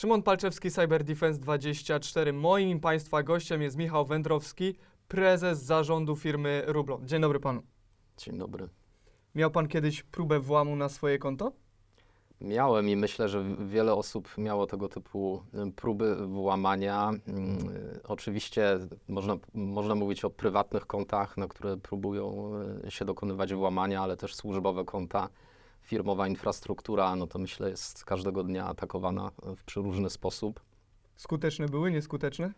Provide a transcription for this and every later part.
Szymon Palczewski, Cyber Defense 24. Moim Państwa gościem jest Michał Wędrowski, prezes zarządu firmy Rublon. Dzień dobry Panu. Dzień dobry. Miał Pan kiedyś próbę włamu na swoje konto? Miałem i myślę, że wiele osób miało tego typu próby włamania. Mm, y, Oczywiście można, można mówić o prywatnych kontach, na które próbują y, się dokonywać włamania, ale też służbowe konta. Firmowa infrastruktura, no to myślę jest każdego dnia atakowana w przeróżny sposób. Skuteczne były, nieskuteczne?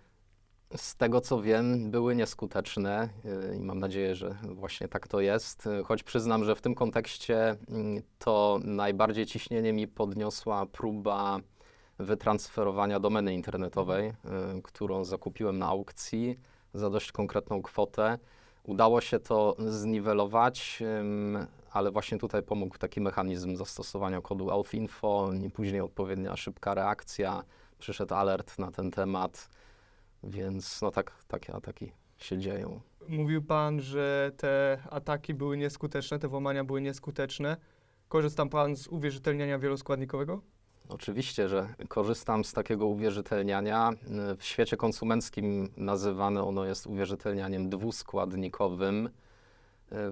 Z tego co wiem, były nieskuteczne yy, i mam nadzieję, że właśnie tak to jest. Choć przyznam, że w tym kontekście mm, to najbardziej ciśnienie mi podniosła próba wytransferowania domeny internetowej, yy, którą zakupiłem na aukcji za dość konkretną kwotę. Udało się to zniwelować, ale właśnie tutaj pomógł taki mechanizm zastosowania kodu AuthInfo i później odpowiednia szybka reakcja. Przyszedł alert na ten temat. Więc no tak, takie ataki się dzieją. Mówił Pan, że te ataki były nieskuteczne, te włamania były nieskuteczne. Korzystam Pan z uwierzytelniania wieloskładnikowego? Oczywiście, że korzystam z takiego uwierzytelniania. W świecie konsumenckim nazywane ono jest uwierzytelnianiem dwuskładnikowym.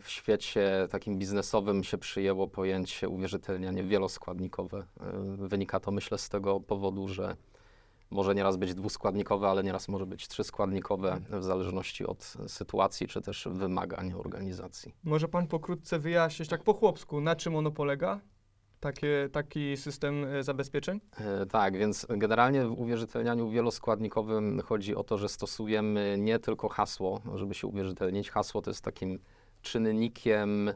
W świecie takim biznesowym się przyjęło pojęcie uwierzytelnianie wieloskładnikowe. Y, Wynika to myślę z tego powodu, że może nieraz być dwuskładnikowe, ale nieraz może być trzyskładnikowe w zależności od sytuacji czy też wymagań organizacji. Może Pan pokrótce wyjaśnić tak po chłopsku, na czym ono polega? Takie, taki system e, zabezpieczeń? E, Tak, więc generalnie w uwierzytelnianiu wieloskładnikowym chodzi o to, że stosujemy nie tylko hasło, żeby się uwierzytelnić. Hasło to jest takim czynnikiem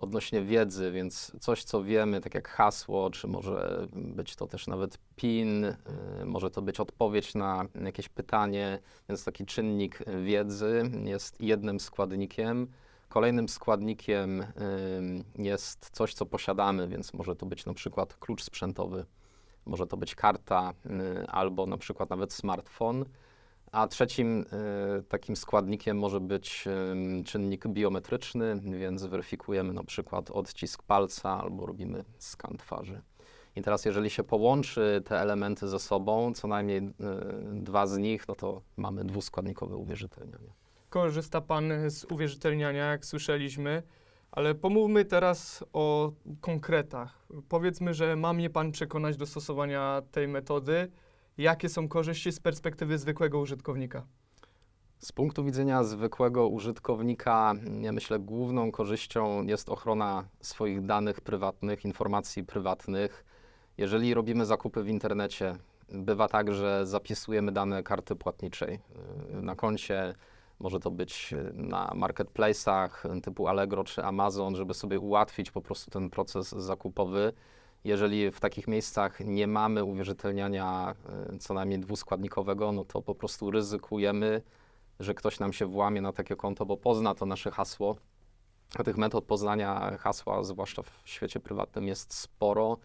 odnośnie wiedzy, więc coś, co wiemy, tak jak hasło, czy może być to też nawet PIN, y, może to być odpowiedź na jakieś pytanie, więc taki czynnik wiedzy jest jednym składnikiem. Kolejnym składnikiem ym, jest coś, co posiadamy, więc może to być na przykład klucz sprzętowy, może to być karta y, albo na przykład nawet smartfon. A trzecim y, takim składnikiem może być czynnik biometryczny, więc weryfikujemy na przykład odcisk palca albo robimy skan twarzy. I teraz, jeżeli się połączy te elementy ze sobą, co najmniej y, dwa z nich, no to mamy dwuskładnikowe uwierzytelnianie. Korzysta Pan z uwierzytelniania, jak słyszeliśmy, ale pomówmy teraz o konkretach. Powiedzmy, że ma mnie Pan przekonać do stosowania tej metody. Jakie są korzyści z perspektywy zwykłego użytkownika? Z punktu widzenia zwykłego użytkownika, ja myślę, główną korzyścią jest ochrona swoich danych prywatnych, informacji prywatnych. Jeżeli robimy zakupy w internecie, bywa tak, że zapisujemy dane karty płatniczej yy, na koncie. Może to być yy, na marketplace'ach typu Allegro czy Amazon, żeby sobie ułatwić po prostu ten proces zakupowy. Jeżeli w takich miejscach nie mamy uwierzytelniania yy, co najmniej dwuskładnikowego, no to po prostu ryzykujemy, że ktoś nam się włamie na takie konto, bo pozna to nasze hasło. A tych metod poznania hasła, zwłaszcza w świecie prywatnym, jest sporo.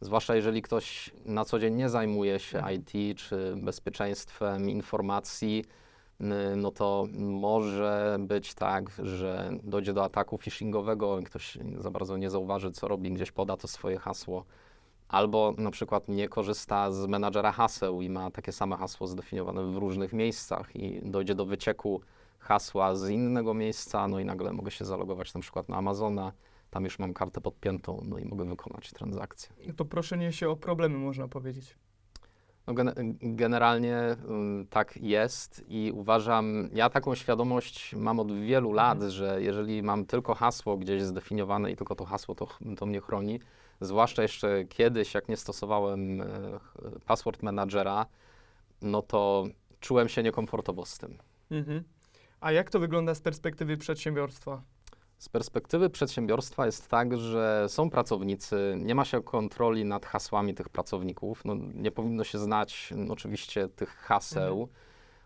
Zwłaszcza jeżeli ktoś na co dzień nie zajmuje się IT czy bezpieczeństwem informacji, no to może być tak, że dojdzie do ataku phishingowego ktoś za bardzo nie zauważy, co robi, gdzieś poda to swoje hasło. Albo na przykład nie korzysta z menadżera haseł i ma takie same hasło zdefiniowane w różnych miejscach i dojdzie do wycieku hasła z innego miejsca, no i nagle mogę się zalogować na przykład na Amazona, tam już mam kartę podpiętą, no i mogę wykonać transakcję. To proszenie się o problemy, można powiedzieć. No gen- generalnie ym, tak jest i uważam, ja taką świadomość mam od wielu lat, że jeżeli mam tylko hasło gdzieś zdefiniowane i tylko to hasło to, to mnie chroni, zwłaszcza jeszcze kiedyś, jak nie stosowałem e, password managera, no to czułem się niekomfortowo z tym. Mhm. A jak to wygląda z perspektywy przedsiębiorstwa? Z perspektywy przedsiębiorstwa jest tak, że są pracownicy, nie ma się kontroli nad hasłami tych pracowników. No, nie powinno się znać no, oczywiście tych haseł.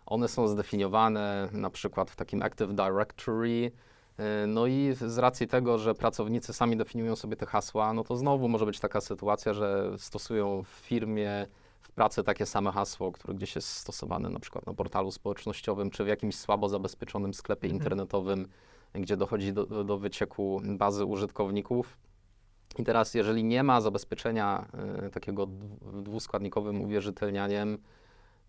One są zdefiniowane na przykład w takim Active Directory. y, No i z racji tego, że pracownicy sami definiują sobie te hasła, no to znowu może być taka sytuacja, że stosują w firmie w pracy takie same hasło, które gdzieś jest stosowane na przykład na portalu społecznościowym czy w jakimś słabo zabezpieczonym sklepie Mhm. Gdzie dochodzi do, do wycieku bazy użytkowników. I teraz, jeżeli nie ma zabezpieczenia y, takiego dwu- dwuskładnikowym uwierzytelnianiem,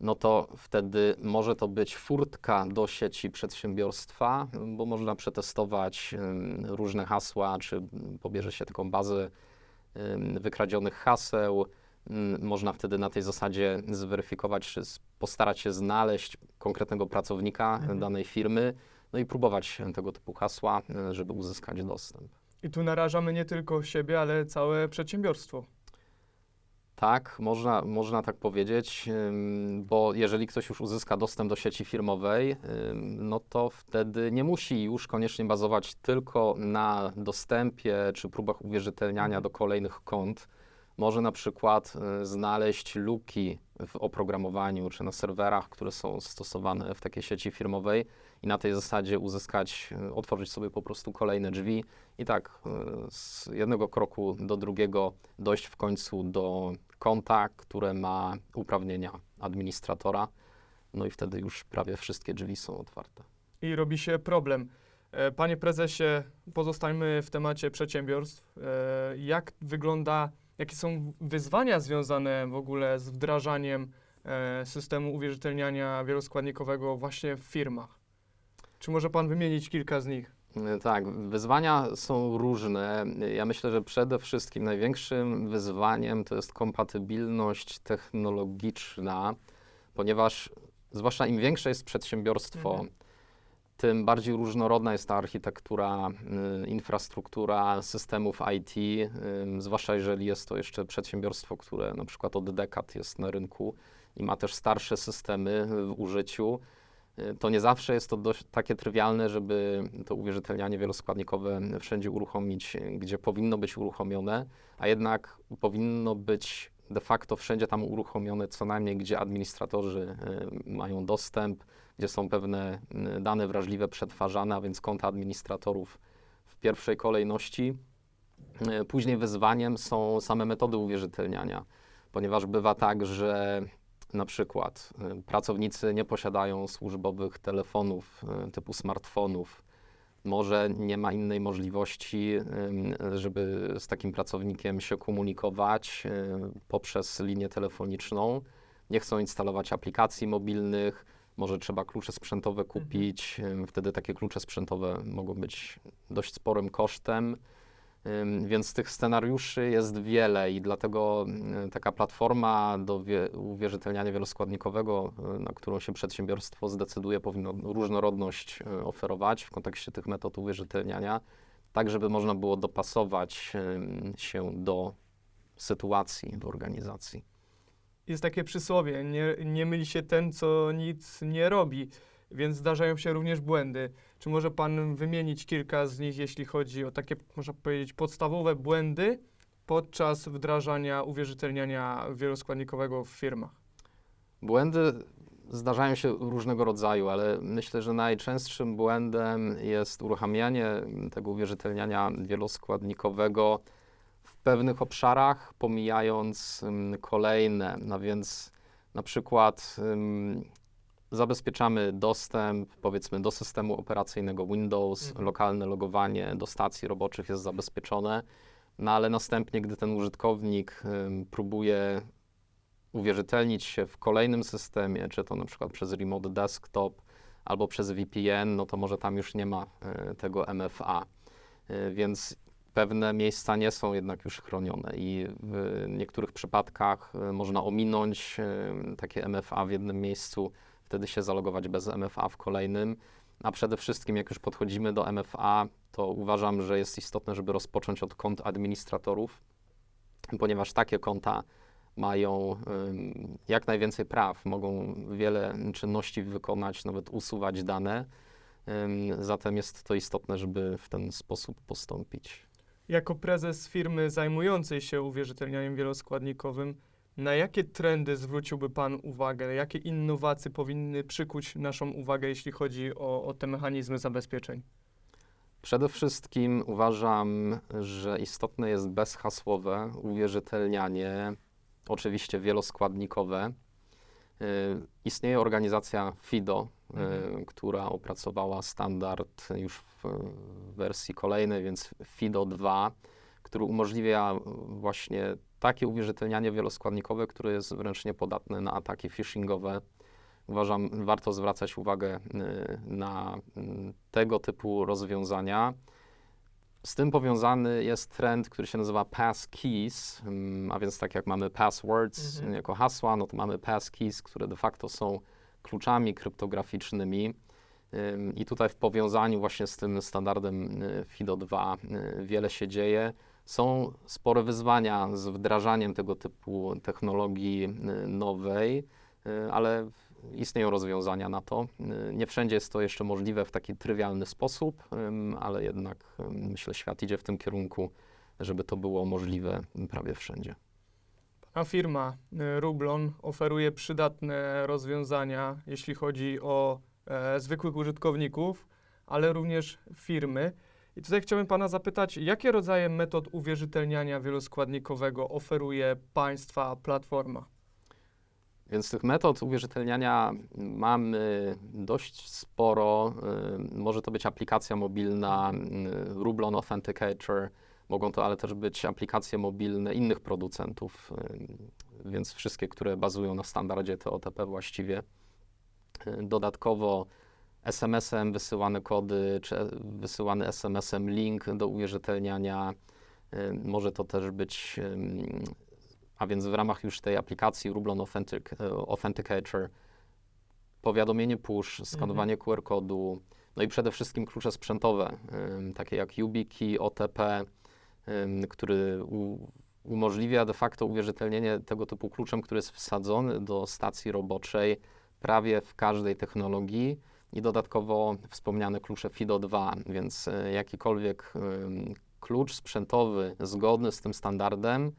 no to wtedy może to być furtka do sieci przedsiębiorstwa, bo można przetestować ym, różne hasła, czy pobierze się taką bazę ym, wykradzionych haseł. Ym, Można wtedy na tej zasadzie zweryfikować, czy postarać się znaleźć konkretnego pracownika Mhm. danej firmy, no i próbować tego typu hasła, y, żeby uzyskać dostęp. I tu narażamy nie tylko siebie, ale całe przedsiębiorstwo. Tak, można, można tak powiedzieć, bo jeżeli ktoś już uzyska dostęp do sieci firmowej, no to wtedy nie musi już koniecznie bazować tylko na dostępie czy próbach uwierzytelniania Mhm. do kolejnych kont. Może na przykład y, znaleźć luki w oprogramowaniu czy na serwerach, które są stosowane w takiej sieci firmowej i na tej zasadzie uzyskać, y, otworzyć sobie po prostu kolejne drzwi i tak y, z jednego kroku do drugiego dojść w końcu do konta, które ma uprawnienia administratora. No i wtedy już prawie wszystkie drzwi są otwarte. I robi się problem. E, Panie prezesie, pozostańmy w temacie przedsiębiorstw. E, Jak wygląda, jakie są wyzwania związane w ogóle z wdrażaniem e, systemu uwierzytelniania wieloskładnikowego właśnie w firmach? Czy może pan wymienić kilka z nich? Y, Tak, wyzwania są różne. Ja myślę, że przede wszystkim największym wyzwaniem to jest kompatybilność technologiczna, ponieważ zwłaszcza im większe jest przedsiębiorstwo, Mhm. Tym bardziej różnorodna jest ta architektura, y, infrastruktura systemów IT, y, zwłaszcza jeżeli jest to jeszcze przedsiębiorstwo, które na przykład od dekad jest na rynku i ma też starsze systemy w użyciu. Y, To nie zawsze jest to dość takie trywialne, żeby to uwierzytelnianie wieloskładnikowe wszędzie uruchomić, gdzie powinno być uruchomione, a jednak powinno być de facto wszędzie tam uruchomione, co najmniej gdzie administratorzy mają dostęp, gdzie są pewne y, dane wrażliwe przetwarzane, a więc konta administratorów w pierwszej kolejności. Y, Później wyzwaniem są same metody uwierzytelniania, ponieważ bywa tak, że na przykład y, pracownicy nie posiadają służbowych telefonów y, typu smartfonów. Może nie ma innej możliwości, żeby z takim pracownikiem się komunikować poprzez linię telefoniczną. Nie chcą instalować aplikacji mobilnych, może trzeba klucze sprzętowe kupić. ym, Wtedy takie klucze sprzętowe mogą być dość sporym kosztem. Więc tych scenariuszy jest wiele i dlatego taka platforma do wie, uwierzytelniania wieloskładnikowego, y, na którą się przedsiębiorstwo zdecyduje, powinno różnorodność y, oferować w kontekście tych metod uwierzytelniania, tak żeby można było dopasować się do sytuacji w organizacji. Jest takie przysłowie, nie, nie myli się ten, co nic nie robi, więc zdarzają się również błędy. Czy może pan wymienić kilka z nich, jeśli chodzi o takie, można powiedzieć, podstawowe błędy podczas wdrażania uwierzytelniania wieloskładnikowego w firmach? Błędy zdarzają się różnego rodzaju, ale myślę, że najczęstszym błędem jest uruchamianie tego uwierzytelniania wieloskładnikowego pewnych obszarach, pomijając kolejne. No więc na przykład zabezpieczamy dostęp, powiedzmy, do systemu operacyjnego Windows, Mhm. lokalne logowanie do stacji roboczych jest zabezpieczone, no ale następnie, gdy ten użytkownik ym, próbuje uwierzytelnić się w kolejnym systemie, czy to na przykład przez remote desktop albo przez VPN, no to może tam już nie ma e, tego MFA. E, Więc pewne miejsca nie są jednak już chronione i w niektórych przypadkach e, można ominąć e, takie MFA w jednym miejscu, wtedy się zalogować bez MFA w kolejnym. A przede wszystkim, jak już podchodzimy do MFA, to uważam, że jest istotne, żeby rozpocząć od kont administratorów, ponieważ takie konta mają jak najwięcej praw, mogą wiele czynności wykonać, nawet usuwać dane. Zatem jest to istotne, żeby w ten sposób postąpić. Jako prezes firmy zajmującej się uwierzytelnianiem wieloskładnikowym, na jakie trendy zwróciłby Pan uwagę? Jakie innowacje powinny przykuć naszą uwagę, jeśli chodzi o, o te mechanizmy zabezpieczeń? Przede wszystkim uważam, że istotne jest bezhasłowe uwierzytelnianie, oczywiście wieloskładnikowe. Y, Istnieje organizacja FIDO, Mhm. która opracowała standard już w w wersji kolejnej, więc FIDO 2, który umożliwia y, właśnie takie uwierzytelnianie wieloskładnikowe, które jest wręcz niepodatne na ataki phishingowe. Uważam, warto zwracać uwagę y, na y, tego typu rozwiązania. Z tym powiązany jest trend, który się nazywa passkeys, ym, a więc tak jak mamy passwords Mhm. jako hasła, no to mamy passkeys, które de facto są kluczami kryptograficznymi. Ym, I tutaj w powiązaniu właśnie z tym standardem y, FIDO2 y, wiele się dzieje. Są spore wyzwania z wdrażaniem tego typu technologii y, nowej, ale istnieją rozwiązania na to. Nie wszędzie jest to jeszcze możliwe w taki trywialny sposób, ale jednak myślę, świat idzie w tym kierunku, żeby to było możliwe prawie wszędzie. A firma y, Rublon oferuje przydatne rozwiązania, jeśli chodzi o e, zwykłych użytkowników, ale również firmy. I tutaj chciałbym Pana zapytać, jakie rodzaje metod uwierzytelniania wieloskładnikowego oferuje Państwa platforma? Więc tych metod uwierzytelniania mamy dość sporo. Y, Może to być aplikacja mobilna, y, Rublon Authenticator, mogą to ale też być aplikacje mobilne innych producentów, więc wszystkie, które bazują na standardzie TOTP właściwie. Y, Dodatkowo SMS-em wysyłane kody, czy e- wysyłany SMS-em link do uwierzytelniania. Y, Może to też być a więc w ramach już tej aplikacji Rublon Authentic, e, Authenticator powiadomienie push, skanowanie QR-kodu, no i przede wszystkim klucze sprzętowe, takie jak YubiKey, OTP, który umożliwia de facto uwierzytelnienie tego typu kluczem, który jest wsadzony do stacji roboczej prawie w każdej technologii i dodatkowo wspomniane klucze FIDO2, więc e, jakikolwiek klucz sprzętowy zgodny z tym standardem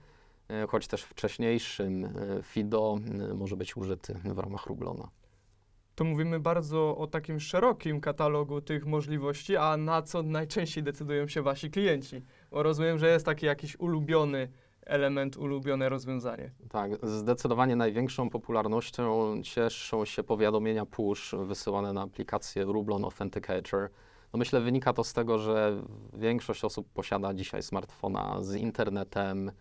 e, choć też wcześniejszym e, FIDO może być użyty w ramach Rublona. To mówimy bardzo o takim szerokim katalogu tych możliwości, a na co najczęściej decydują się Wasi klienci? Bo rozumiem, że jest taki jakiś ulubiony element, ulubione rozwiązanie. Tak, zdecydowanie największą popularnością cieszą się powiadomienia push wysyłane na aplikację Rublon Authenticator. No myślę, wynika to z tego, że większość osób posiada dzisiaj smartfona z internetem.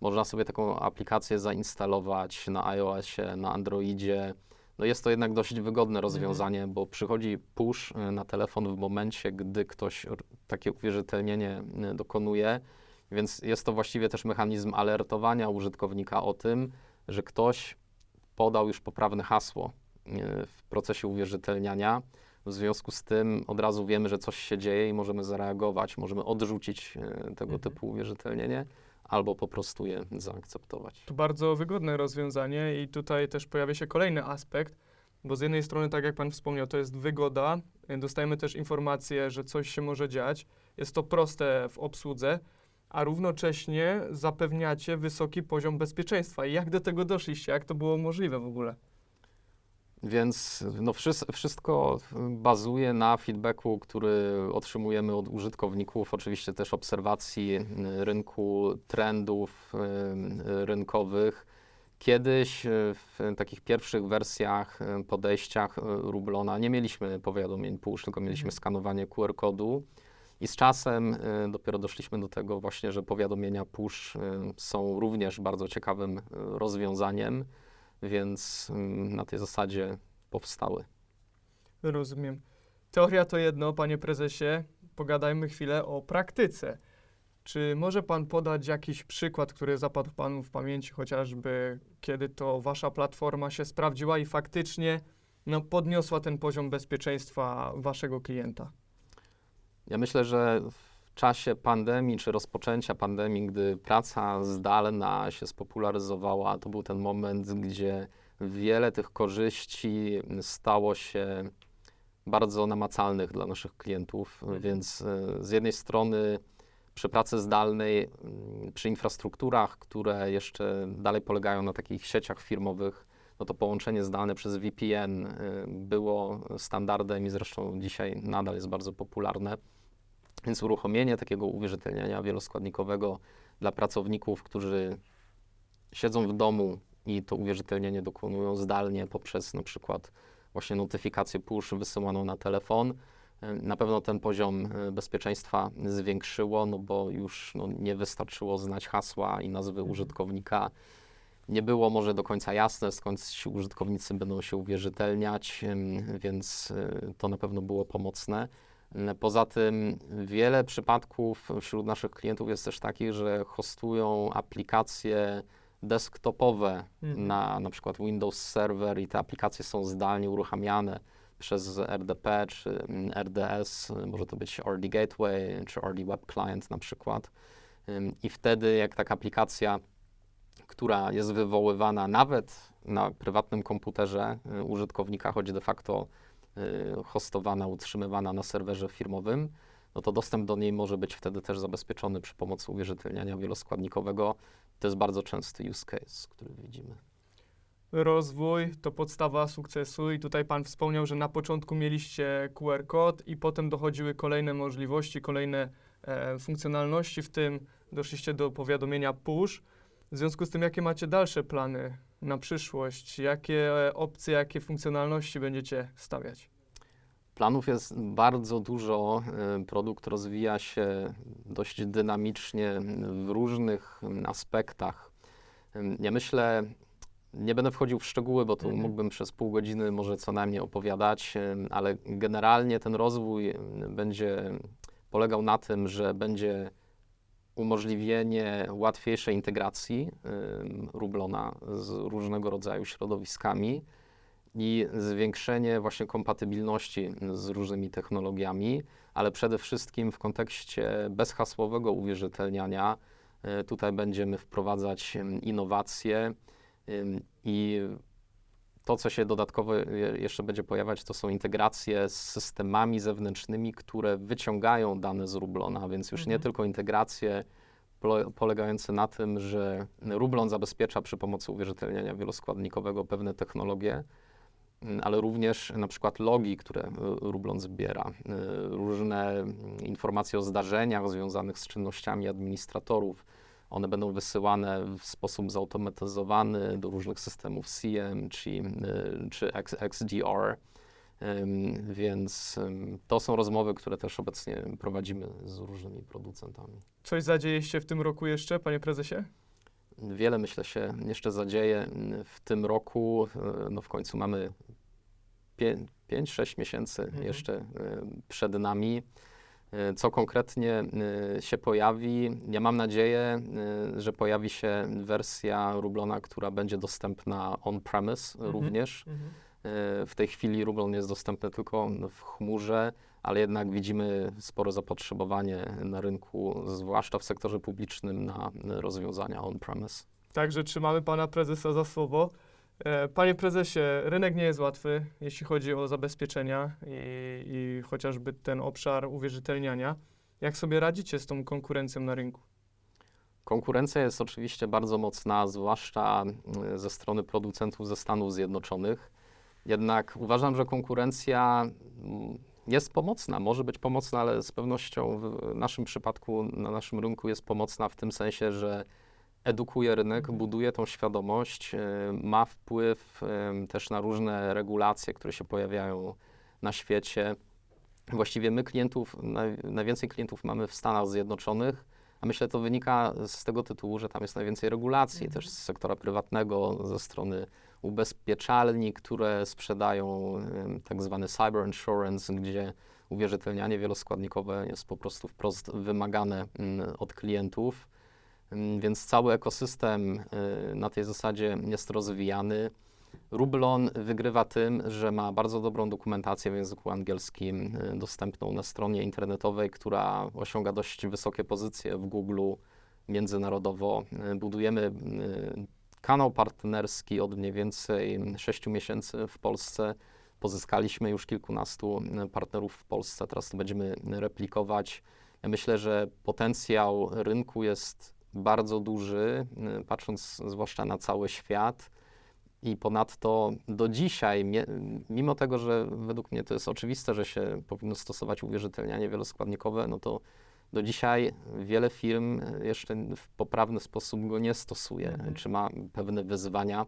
Można sobie taką aplikację zainstalować na iOSie, na Androidzie. No jest to jednak dość wygodne rozwiązanie, bo przychodzi push y, na telefon w momencie, gdy ktoś takie uwierzytelnienie y, dokonuje. Więc jest to właściwie też mechanizm alertowania użytkownika o tym, że ktoś podał już poprawne hasło e, w procesie uwierzytelniania. W związku z tym od razu wiemy, że coś się dzieje i możemy zareagować, możemy odrzucić e, tego Mhm. typu uwierzytelnienie albo po prostu je zaakceptować. To bardzo wygodne rozwiązanie i tutaj też pojawia się kolejny aspekt, bo z jednej strony, tak jak Pan wspomniał, to jest wygoda, dostajemy też informację, że coś się może dziać, jest to proste w obsłudze, a równocześnie zapewniacie wysoki poziom bezpieczeństwa. Jak do tego doszliście? Jak to było możliwe w ogóle? Więc no, wszys- wszystko bazuje na feedbacku, który otrzymujemy od użytkowników, oczywiście też obserwacji rynku, trendów y, rynkowych. Kiedyś y, w takich pierwszych wersjach, y, podejściach Rublona nie mieliśmy powiadomień push, tylko mieliśmy Mhm. skanowanie QR-kodu. I z czasem dopiero doszliśmy do tego właśnie, że powiadomienia push są również bardzo ciekawym rozwiązaniem więc ym, na tej zasadzie powstały. Rozumiem. Teoria to jedno, panie prezesie. Pogadajmy chwilę o praktyce. Czy może pan podać jakiś przykład, który zapadł panu w pamięci, chociażby kiedy to wasza platforma się sprawdziła i faktycznie no, podniosła ten poziom bezpieczeństwa waszego klienta? Ja myślę, że czasie pandemii czy rozpoczęcia pandemii, gdy praca zdalna się spopularyzowała, to był ten moment, gdzie wiele tych korzyści stało się bardzo namacalnych dla naszych klientów, Mhm. więc y, z jednej strony przy pracy zdalnej, mm, przy infrastrukturach, które jeszcze dalej polegają na takich sieciach firmowych, no to połączenie zdalne przez VPN y, było standardem i zresztą dzisiaj nadal jest bardzo popularne. Więc uruchomienie takiego uwierzytelniania wieloskładnikowego dla pracowników, którzy siedzą w domu i to uwierzytelnienie dokonują zdalnie poprzez na przykład właśnie notyfikację push wysyłaną na telefon, na pewno ten poziom e, bezpieczeństwa zwiększyło, no bo już no, nie wystarczyło znać hasła i nazwy Mhm. użytkownika. Nie było może do końca jasne, skąd ci użytkownicy będą się uwierzytelniać, więc e, to na pewno było pomocne. Poza tym wiele przypadków wśród naszych klientów jest też takich, że hostują aplikacje desktopowe Mhm. na na przykład Windows Server i te aplikacje są zdalnie uruchamiane przez RDP czy RDS, może to być RD Gateway czy RD Web Client na przykład. I wtedy jak taka aplikacja, która jest wywoływana nawet na prywatnym komputerze y, użytkownika, choć de facto hostowana, utrzymywana na serwerze firmowym, no to dostęp do niej może być wtedy też zabezpieczony przy pomocy uwierzytelniania wieloskładnikowego. To jest bardzo częsty use case, który widzimy. Rozwój to podstawa sukcesu i tutaj Pan wspomniał, że na początku mieliście QR kod i potem dochodziły kolejne możliwości, kolejne e, funkcjonalności, w tym doszliście do powiadomienia push. W związku z tym, jakie macie dalsze plany na przyszłość? Jakie e, opcje, jakie funkcjonalności będziecie stawiać? Planów jest bardzo dużo. y, Produkt rozwija się dość dynamicznie w różnych aspektach. Ja myślę, nie będę wchodził w szczegóły, bo tu Mhm. mógłbym przez pół godziny może co najmniej opowiadać, ale generalnie ten rozwój będzie polegał na tym, że będzie umożliwienie łatwiejszej integracji Rublona z różnego rodzaju środowiskami i zwiększenie właśnie kompatybilności z różnymi technologiami, ale przede wszystkim w kontekście bezhasłowego uwierzytelniania. y, Tutaj będziemy wprowadzać innowacje i to, co się dodatkowo je- jeszcze będzie pojawiać, to są integracje z systemami zewnętrznymi, które wyciągają dane z Rublona, więc już nie Mhm. tylko integracje pole- polegające na tym, że Rublon zabezpiecza przy pomocy uwierzytelniania wieloskładnikowego pewne technologie, mm, ale również na przykład logi, które y, Rublon zbiera, y, różne informacje o zdarzeniach związanych z czynnościami administratorów. One będą wysyłane w sposób zautomatyzowany do różnych systemów CM czy, y, czy XDR. Więc to są rozmowy, które też obecnie prowadzimy z różnymi producentami. Coś zadzieje się w tym roku jeszcze, Panie Prezesie? Wiele myślę się jeszcze zadzieje w tym roku. y, No w końcu mamy 5-6 miesięcy Mhm. jeszcze y, przed nami. Y, Co konkretnie y, się pojawi? Ja mam nadzieję, y, że pojawi się wersja Rublona, która będzie dostępna on-premise Mhm. również. Y, W tej chwili Rublon jest dostępny tylko w chmurze, ale jednak widzimy spore zapotrzebowanie na rynku, zwłaszcza w sektorze publicznym, na rozwiązania on-premise. Także trzymamy pana prezesa za słowo. E, Panie prezesie, rynek nie jest łatwy, jeśli chodzi o zabezpieczenia i, i chociażby ten obszar uwierzytelniania. Jak sobie radzicie z tą konkurencją na rynku? Konkurencja jest oczywiście bardzo mocna, zwłaszcza y, ze strony producentów ze Stanów Zjednoczonych. Jednak uważam, że konkurencja mm, jest pomocna, może być pomocna, ale z pewnością w naszym przypadku, na naszym rynku jest pomocna w tym sensie, że edukuje rynek, buduje tą świadomość, y, ma wpływ y, też na różne regulacje, które się pojawiają na świecie. Właściwie my klientów, naj, najwięcej klientów mamy w Stanach Zjednoczonych, a myślę, to wynika z tego tytułu, że tam jest najwięcej regulacji, Mhm. też z sektora prywatnego, ze strony ubezpieczalni, które sprzedają tak zwany cyber insurance, gdzie uwierzytelnianie wieloskładnikowe jest po prostu wprost wymagane ym, od klientów. Więc cały ekosystem y, na tej zasadzie jest rozwijany. Rublon wygrywa tym, że ma bardzo dobrą dokumentację w języku angielskim y, dostępną na stronie internetowej, która osiąga dość wysokie pozycje w Google międzynarodowo. Y, Budujemy kanał partnerski od mniej więcej 6 miesięcy w Polsce. Pozyskaliśmy już kilkunastu partnerów w Polsce, teraz to będziemy replikować. Ja myślę, że potencjał rynku jest bardzo duży, y, patrząc zwłaszcza na cały świat. I ponadto do dzisiaj, mimo tego, że według mnie to jest oczywiste, że się powinno stosować uwierzytelnianie wieloskładnikowe, no to do dzisiaj wiele firm jeszcze w poprawny sposób go nie stosuje, Mhm. czy ma pewne wyzwania.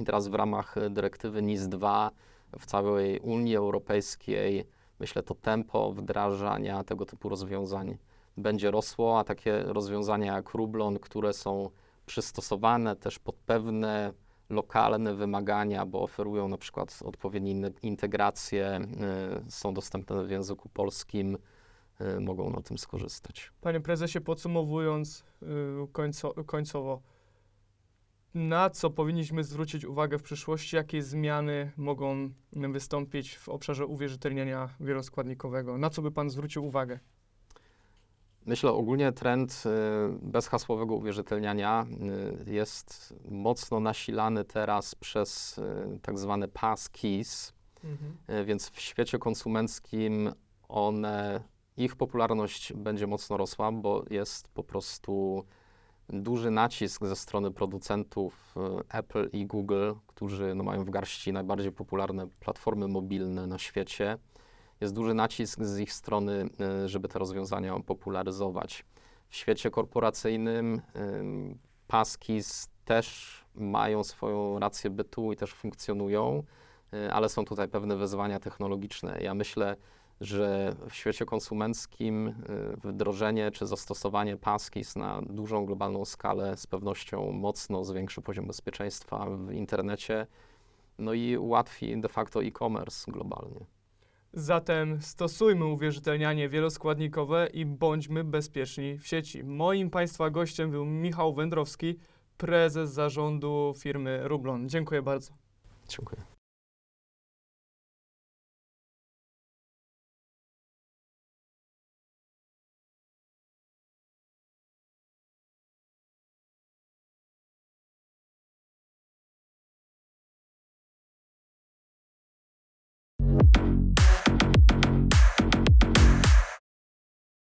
I teraz w ramach dyrektywy NIS 2 w całej Unii Europejskiej myślę, to tempo wdrażania tego typu rozwiązań będzie rosło, a takie rozwiązania jak Rublon, które są przystosowane też pod pewne lokalne wymagania, bo oferują na przykład odpowiednie integracje, y, są dostępne w języku polskim, y, mogą na tym skorzystać. Panie prezesie, podsumowując y, końco, końcowo, na co powinniśmy zwrócić uwagę w przyszłości, jakie zmiany mogą wystąpić w obszarze uwierzytelniania wieloskładnikowego? Na co by pan zwrócił uwagę? Myślę ogólnie trend y, bezhasłowego uwierzytelniania y, jest mocno nasilany teraz przez y, tak zwane passkeys, y, więc w świecie konsumenckim one, ich popularność będzie mocno rosła, bo jest po prostu duży nacisk ze strony producentów Apple i Google, którzy no, mają w garści najbardziej popularne platformy mobilne na świecie. Jest duży nacisk z ich strony, y, żeby te rozwiązania popularyzować. W świecie korporacyjnym ym, passkeys też mają swoją rację bytu i też funkcjonują, y, ale są tutaj pewne wyzwania technologiczne. Ja myślę, że w świecie konsumenckim y, wdrożenie czy zastosowanie passkeys na dużą globalną skalę z pewnością mocno zwiększy poziom bezpieczeństwa w internecie, no i ułatwi de facto e-commerce globalnie. Zatem stosujmy uwierzytelnianie wieloskładnikowe i bądźmy bezpieczni w sieci. Moim Państwa gościem był Michał Wędrowski, prezes zarządu firmy Rublon. Dziękuję bardzo. Dziękuję.